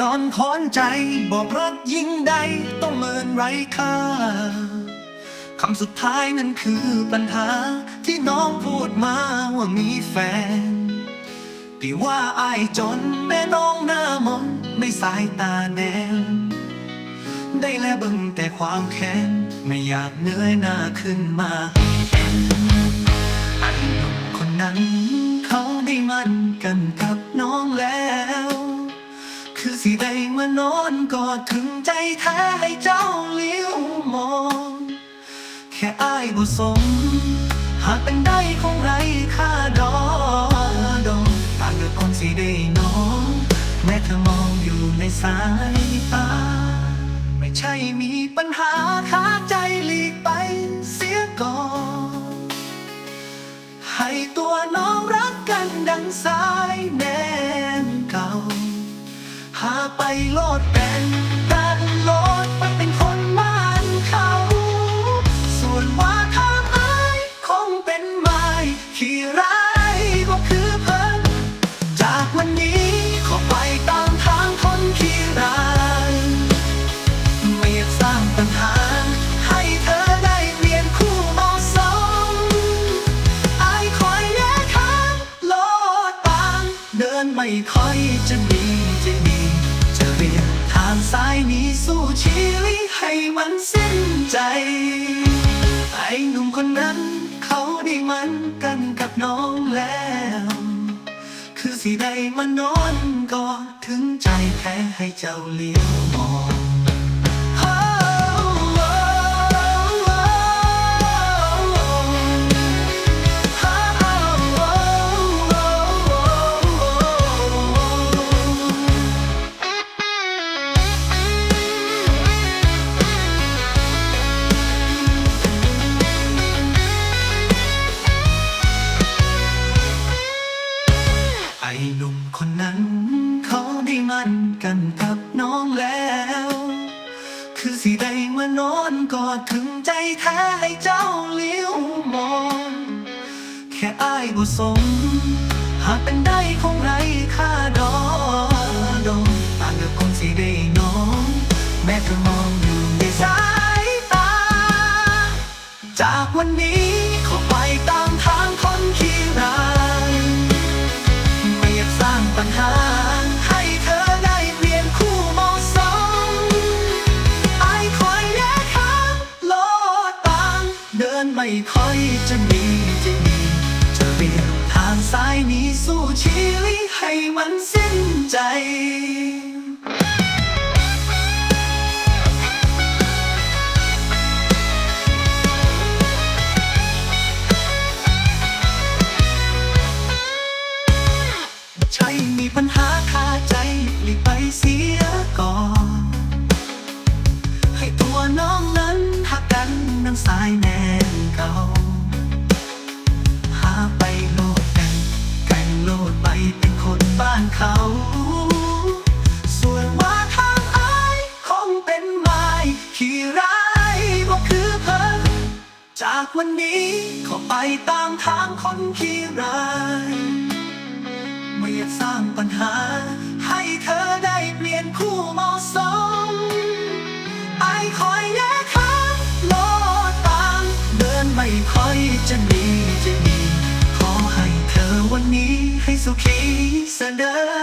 นอนถอนใจ บอกรักยิ่งใดต้องเมินไร้ค่าคำสุดท้ายนั้นคือปัญหาที่น้องพูดมาว่ามีแฟนพี่ว่าอายจนแม่น้องหน้ามนไม่สายตาแนวได้แลบิ่งแต่ความแค้น ไม่อยากเหนื่อยหน้าขึ้นมาอันคนนั้น เขาได้มันกันกับน้องแล้ว คือสิได้มานอนกอดถึงใจแท้ให้เจ้าเลี้ยวมอง แค่อายบ่สม หากเป็นได้คงไรค่าดอดอกต่างเลือกคนสิได้น้อง แม้เธอมองอยู่ในสายตา ไม่ใช่มีปัญหาคาใจหลีกไปเสียก่อน ให้ตัวน้องรักกันดังสายแน ไปโลดเป็นกันโลดไปเป็นคนบ้านเขา ส่วนว่าทางอายคงเป็นไม้ขี้ร้ายก็คือเพิ่นจากวันนี้ขอไปตามทางคนขี้ร้ายไม่อยากสร้างปัญหาให้เธอได้เปลี่ยนคู่เหมาะสมอายคอยแยกทางโลดปางเดินไม่ค่อยจะมีางสายนี้สู้ชีวิตให้มันสิ้นใจ ไอ้หนุ่มคนนั้น เขาได้มันกันกับน้องแล้ว คือสิได้มานอนกอดถึงใจแพ้ให้เจ้าเลี้ยวมอง คนนั้น เขาได้มันกันกับน้องแล้ว คือสิได้มานอนกอดถึงใจแท้ให้เจ้าเลี้ยวมอง แค่อายบ่สม หากเป็นได้คงไรค่าดอกดงต่างเลือกคนสิได้น้อง แม้เธอมอง ปัญหา ให้เธอได้เปลี่ยนคู่มองสองไอ้คอยแยกทางโลดตาง เดินไม่ค่อยจะมีจะมีจะเรียนทางสายนี้สู้ชีวิตให้มันสิ้นใจากวันนี้ขอไปตามทางคนขี้รายไม่อยากสร้างปัญหา ให้เธอได้เปลี่ยนคู่เหมาะสมไอคอยแยกค้าโลตามเดินไม่ค่อยจะดีจะดีขอให้เธอวันนี้ให้สุขีเสนอ